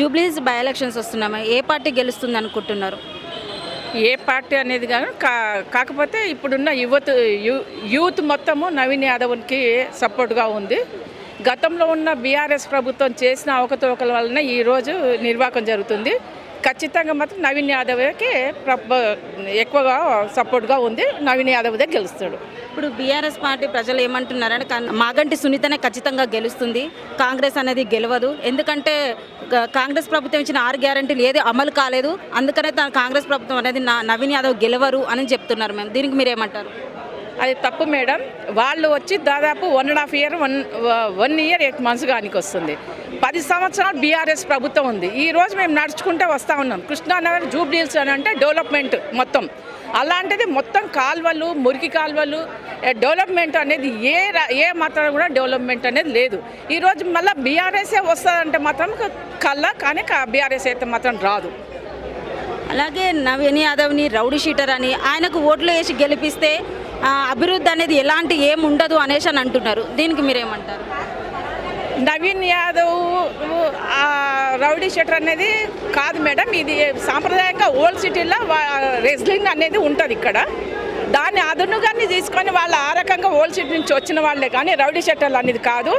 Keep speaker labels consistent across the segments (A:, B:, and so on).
A: Jubilees by elections వస్తున్నాయి ఏ party గెలుస్తుంది అనుకుంటున్నారు?
B: ఏ పార్టీ అనేది కానీ కా కాకపోతే ఇప్పుడున్న యువత యూత్ మొత్తము నవీన్ యాదవ్కి సపోర్ట్గా ఉంది. గతంలో ఉన్న బీఆర్ఎస్ ప్రభుత్వం చేసిన అవకతవకల వలన ఈరోజు నిర్వాహకం జరుగుతుంది. ఖచ్చితంగా మాత్రం నవీన్ యాదవ్కి ప్రభ ఎక్కువగా సపోర్ట్గా ఉంది. నవీన్ యాదవ్దే గెలుస్తాడు.
A: ఇప్పుడు బీఆర్ఎస్ పార్టీ ప్రజలు ఏమంటున్నారంటే మాగంటి సునీతనే ఖచ్చితంగా గెలుస్తుంది. కాంగ్రెస్ అనేది గెలవదు. ఎందుకంటే కాంగ్రెస్ ప్రభుత్వం ఇచ్చిన ఆరు గ్యారంటీలు ఏది అమలు కాలేదు. అందుకనే తన కాంగ్రెస్ ప్రభుత్వం అనేది నా- నవీన్ యాదవ్ గెలవరు అని చెప్తున్నారు మేము దీనికి మీరు ఏమంటారు
B: అది తప్పు మేడం. వాళ్ళు వచ్చి దాదాపు one and half year one one year eight months కానికి వస్తుంది. పది సంవత్సరాలు బీఆర్ఎస్ ప్రభుత్వం ఉంది. ఈ రోజు మేము నడుచుకుంటే వస్తూ ఉన్నాం. కృష్ణానగర్ జూబ్లీల్స్ అని అంటే డెవలప్మెంట్ మొత్తం. అలాంటిది మొత్తం కాల్వలు మురికి కాల్వలు డెవలప్మెంట్ అనేది ఏ ఏ మాత్రం కూడా డెవలప్మెంట్ అనేది లేదు. ఈరోజు మళ్ళీ బీఆర్ఎస్ఏ వస్తుందంటే మాత్రం కళ్ళ కానీ బీఆర్ఎస్ అయితే మాత్రం రాదు.
A: అలాగే నవీన్ యాదవ్ని రౌడీ షీటర్ అని ఆయనకు ఓట్లు వేసి గెలిపిస్తే అభివృద్ధి అనేది ఎలాంటి ఏం ఉండదు అనేసి అని అంటున్నారు. దీనికి మీరేమంటారు?
B: నవీన్ యాదవ్ రౌడీ షెటర్ అనేది కాదు మేడం. ఇది సాంప్రదాయంగా ఓల్డ్ సిటీలో రెజ్లింగ్ అనేది ఉంటుంది ఇక్కడ. దాన్ని అదునుగాన్ని తీసుకొని వాళ్ళు ఆ రకంగా ఓల్డ్ సిటీ నుంచి వచ్చిన వాళ్ళే కానీ రౌడీ షెటర్లు అనేది కాదు.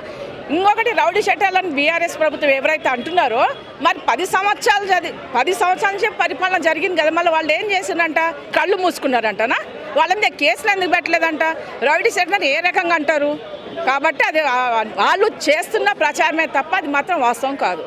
B: ఇంకొకటి రౌడీ షెటర్లను బీఆర్ఎస్ ప్రభుత్వం ఎవరైతే అంటున్నారో మరి పది సంవత్సరాలు చదివి పది సంవత్సరాల నుంచి పరిపాలన జరిగింది కదా. మళ్ళీ వాళ్ళు ఏం చేసిందంట? కళ్ళు మూసుకున్నారంటనా? వాళ్ళ మీద కేసులు ఎందుకు పెట్టలేదంట? రౌడీ షెటర్ ఏ రకంగా అంటారు? కాబట్టి అది వాళ్ళు చేస్తున్న ప్రచారమే తప్ప అది మాత్రం వాస్తవం కాదు.